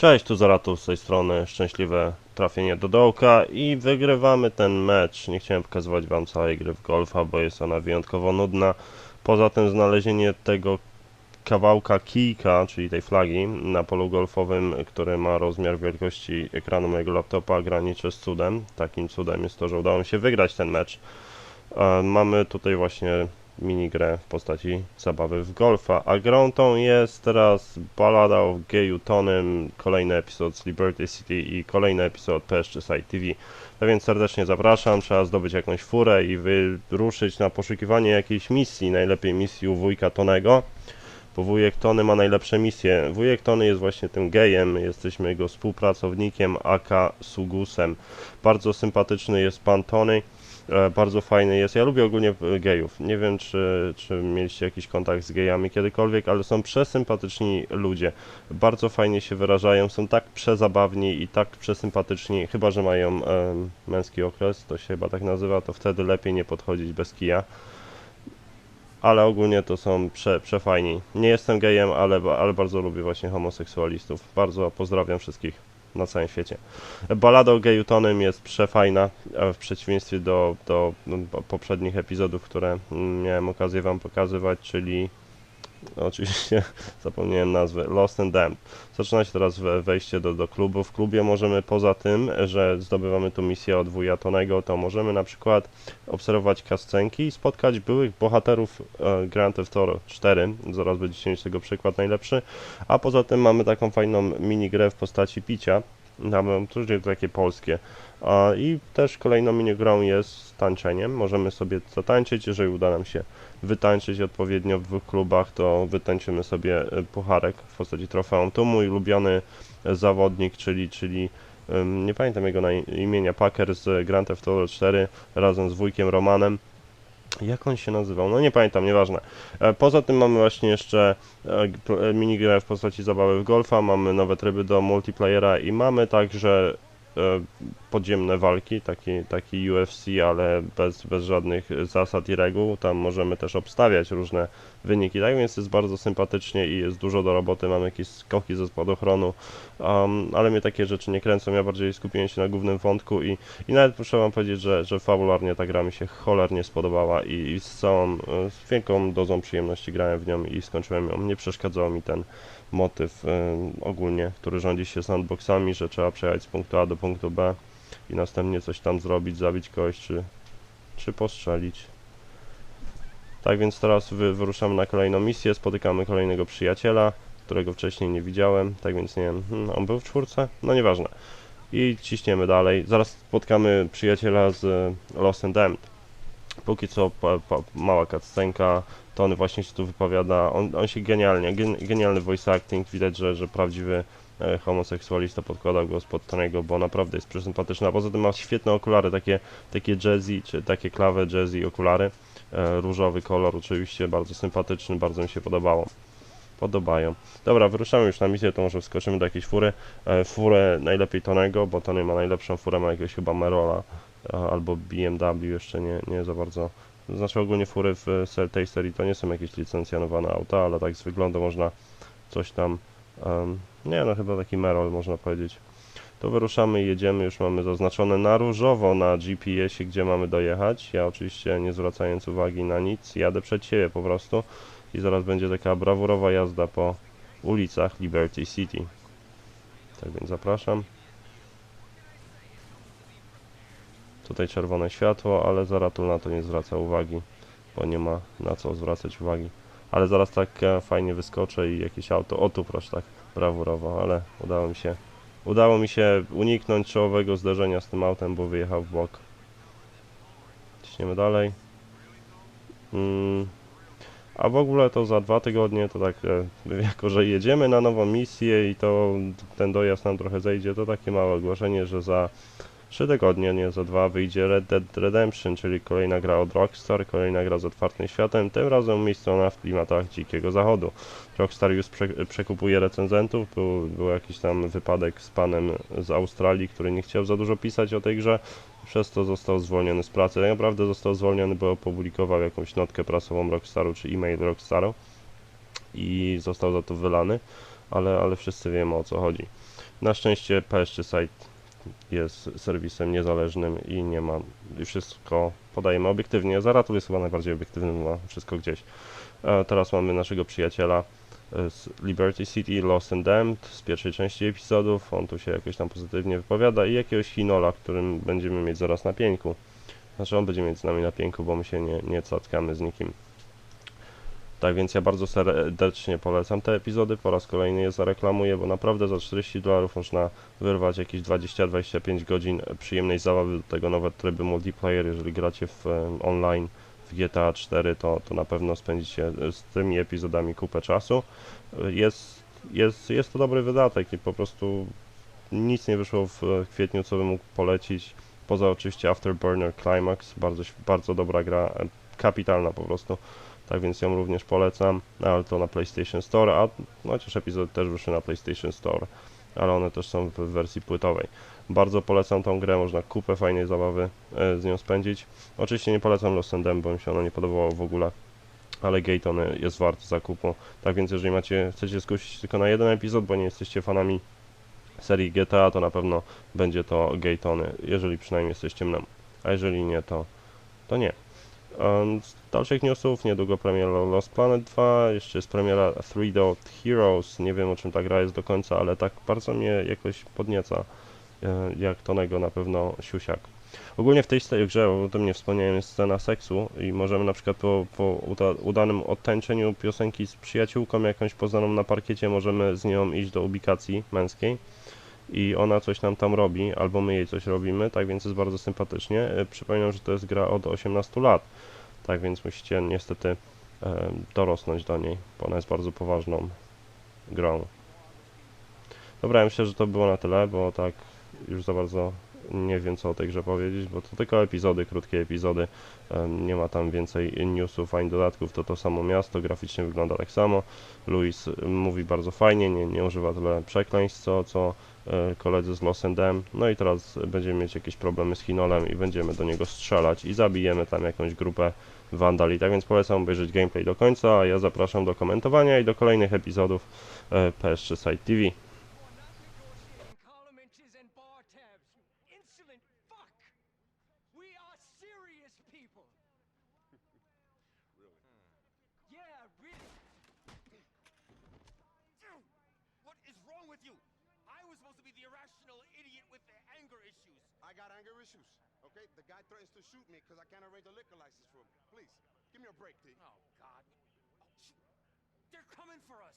Cześć, tu Zaratus z tej strony, szczęśliwe trafienie do dołka i wygrywamy ten mecz. Nie chciałem pokazywać wam całej gry w golfa, bo jest ona wyjątkowo nudna. Poza tym znalezienie tego kawałka kijka, czyli tej flagi na polu golfowym, który ma rozmiar wielkości ekranu mojego laptopa, graniczy z cudem. Takim cudem jest to, że udało mi się wygrać ten mecz. E, Mamy tutaj właśnie minigrę w postaci zabawy w golfa, a grą tą jest teraz Ballada of Geju Tonem, kolejny epizod z Liberty City i kolejny epizod Peszczy Side TV. Tak więc serdecznie zapraszam, trzeba zdobyć jakąś furę i wyruszyć na poszukiwanie jakiejś misji, najlepiej misji u wujka Tonego, bo wujek Tony ma najlepsze misje. Wujek Tony jest właśnie tym gejem, jesteśmy jego współpracownikiem aka Sugusem. Bardzo sympatyczny jest pan Tony. E, bardzo fajny jest. Ja lubię ogólnie e, gejów. Nie wiem, czy, czy mieliście jakiś kontakt z gejami kiedykolwiek, ale są przesympatyczni ludzie. Bardzo fajnie się wyrażają, są tak przezabawni i tak przesympatyczni, chyba że mają e, męski okres, to się chyba tak nazywa, to wtedy lepiej nie podchodzić bez kija. Ale ogólnie to są prze, przefajni. Nie jestem gejem, ale, ale bardzo lubię właśnie homoseksualistów. Bardzo pozdrawiam wszystkich na całym świecie. Balada o geju Tonym jest przefajna, w przeciwieństwie do, do no, po- poprzednich epizodów, które mm, miałem okazję wam pokazywać, czyli oczywiście zapomniałem nazwy, Lost and Damned. Zaczyna się teraz we- wejście do, do klubu. W klubie możemy poza tym, że zdobywamy tu misję od wuja Tonego, to możemy na przykład obserwować kascenki i spotkać byłych bohaterów e, Grand Theft Auto 4. Zaraz będziecie mieć tego przykład najlepszy. A poza tym mamy taką fajną minigrę w postaci picia. Mamy to jest takie polskie. I też kolejną minigrą jest tańczeniem. Możemy sobie zatańczyć, jeżeli uda nam się wytańczyć odpowiednio w dwóch klubach, to wytańczymy sobie e, pucharek w postaci trofeum. Tu mój ulubiony zawodnik, czyli, czyli nie pamiętam jego imienia, Packer z Grand Theft Auto 4 razem z wujkiem Romanem. Jak on się nazywał? No nie pamiętam, nieważne. E, Poza tym mamy właśnie jeszcze e, minigrę w postaci zabawy w golfa, mamy nowe tryby do multiplayera i mamy także podziemne walki, taki, taki UFC, ale bez, bez żadnych zasad i reguł. Tam możemy też obstawiać różne wyniki, tak więc jest bardzo sympatycznie i jest dużo do roboty. Mamy jakieś skoki ze spadochronu, um, ale mnie takie rzeczy nie kręcą. Ja bardziej skupiłem się na głównym wątku i, i nawet muszę wam powiedzieć, że, że fabularnie ta gra mi się cholernie spodobała i, i z całą, e, z wielką dozą przyjemności grałem w nią i skończyłem ją. Nie przeszkadzał mi ten motyw e, ogólnie, który rządzi się sandboxami, że trzeba przejechać z punktu A do punktu B i następnie coś tam zrobić, zabić kogoś czy, czy postrzelić. Tak więc teraz wy, wyruszamy na kolejną misję, spotykamy kolejnego przyjaciela, którego wcześniej nie widziałem, tak więc nie wiem, hmm, on był w czwórce? No nieważne. I ciśniemy dalej. Zaraz spotkamy przyjaciela z e, Lost and Damned. Póki co pa, pa, mała cutscenka, to on właśnie się tu wypowiada, on, on się genialnie, gen, genialny voice acting, widać, że, że prawdziwy e, homoseksualista podkładał głos pod Tonego, bo naprawdę jest przesympatyczny, a poza tym ma świetne okulary, takie, takie jazzy, czy takie klawe jazzy okulary, e, różowy kolor oczywiście, bardzo sympatyczny, bardzo mi się podobało. Podobają. Dobra, wyruszamy już na misję, to może wskoczymy do jakiejś fury. E, furę najlepiej Tonego, bo Tony ma najlepszą furę, ma jakiegoś chyba Merola albo BMW, jeszcze nie, nie za bardzo. Znaczy ogólnie fury w e, tej serii to nie są jakieś licencjonowane auta, ale tak z wyglądu można coś tam, em, nie no chyba taki Merol można powiedzieć. To wyruszamy i jedziemy, już mamy zaznaczone na różowo na GPS-ie, gdzie mamy dojechać. Ja oczywiście nie zwracając uwagi na nic, jadę przed siebie po prostu i zaraz będzie taka brawurowa jazda po ulicach Liberty City. Tak więc zapraszam. Tutaj czerwone światło, ale Zaratul na to nie zwraca uwagi, bo nie ma na co zwracać uwagi. Ale zaraz tak fajnie wyskoczę i jakieś auto, o tu proszę tak brawurowo, ale udało mi się udało mi się uniknąć czołowego zderzenia z tym autem, bo wyjechał w bok. Ciśniemy dalej. Mm. A w ogóle to za dwa tygodnie, to tak, e, jako że jedziemy na nową misję i to ten dojazd nam trochę zejdzie, to takie małe ogłoszenie, że za trzy tygodnie, nie za dwa, wyjdzie Red Dead Redemption, czyli kolejna gra od Rockstar, kolejna gra z otwartym światem, tym razem umiejscowiona w klimatach dzikiego zachodu. Rockstar już prze, przekupuje recenzentów, był, był jakiś tam wypadek z panem z Australii, który nie chciał za dużo pisać o tej grze, przez to został zwolniony z pracy. Tak naprawdę został zwolniony, bo opublikował jakąś notkę prasową Rockstaru, czy e-mail Rockstaru i został za to wylany. ale, ale wszyscy wiemy o co chodzi. Na szczęście PS3 Site jest serwisem niezależnym i nie ma, i wszystko podajemy obiektywnie. Zaratul jest chyba najbardziej obiektywny, ma wszystko gdzieś. E, teraz mamy naszego przyjaciela e, z Liberty City, Lost and Damned z pierwszej części epizodów. On tu się jakoś tam pozytywnie wypowiada i jakiegoś Hinola, którym będziemy mieć zaraz na pieńku. Znaczy on będzie mieć z nami na pieńku, bo my się nie, nie cackamy z nikim. Tak więc ja bardzo serdecznie polecam te epizody, po raz kolejny je zareklamuję, bo naprawdę za 40 dolarów można wyrwać jakieś 20-25 godzin przyjemnej zabawy, do tego nowe tryby multiplayer, jeżeli gracie w online w GTA 4, to, to na pewno spędzicie z tymi epizodami kupę czasu. Jest, jest, jest to dobry wydatek i po prostu nic nie wyszło w kwietniu, co bym mógł polecić, poza oczywiście Afterburner Climax, bardzo, bardzo dobra gra, e, kapitalna po prostu. Tak więc ją również polecam, no, ale to na PlayStation Store, a no, chociaż epizody też wyszły na PlayStation Store, ale one też są w wersji płytowej. Bardzo polecam tą grę, można kupę fajnej zabawy e, z nią spędzić. Oczywiście nie polecam Lost Damned, bo mi się ono nie podobało w ogóle, ale Gaton jest wart zakupu. Tak więc jeżeli macie, chcecie skusić tylko na jeden epizod, bo nie jesteście fanami serii GTA, to na pewno będzie to Gatony, jeżeli przynajmniej jesteście mną. A jeżeli nie, to, to nie. Um, z dalszych newsów, niedługo premiera Lost Planet 2, jeszcze jest premiera Three Dot Heroes, nie wiem o czym ta gra jest do końca, ale tak bardzo mnie jakoś podnieca, e, jak Tonego na pewno siusiak. Ogólnie w tej grze, o tym nie wspomniałem, jest scena seksu i możemy na przykład po, po uda, udanym odtańczeniu piosenki z przyjaciółką jakąś poznaną na parkiecie, możemy z nią iść do ubikacji męskiej i ona coś nam tam robi, albo my jej coś robimy, tak więc jest bardzo sympatycznie. E, Przypominam, że to jest gra od 18 lat, tak więc musicie niestety dorosnąć do niej, bo ona jest bardzo poważną grą. Dobra, ja myślę, że to było na tyle, bo tak już za bardzo nie wiem co o tej grze powiedzieć, bo to tylko epizody, krótkie epizody, nie ma tam więcej newsów ani dodatków, to to samo miasto, graficznie wygląda tak samo. Luis mówi bardzo fajnie, nie, nie używa tyle przekleństw co, co e, koledzy z Lost and Dam. No i teraz będziemy mieć jakieś problemy z Hinolem i będziemy do niego strzelać i zabijemy tam jakąś grupę wandali. Tak więc polecam obejrzeć gameplay do końca, a ja zapraszam do komentowania i do kolejnych epizodów e, PS3 Site TV. With you? I was supposed to be the irrational idiot with the anger issues. I got anger issues. Okay, the guy threatens to shoot me because I can't arrange a liquor license for him. Please, give me a break, T. Oh, God. Oh, shoot. They're coming for us.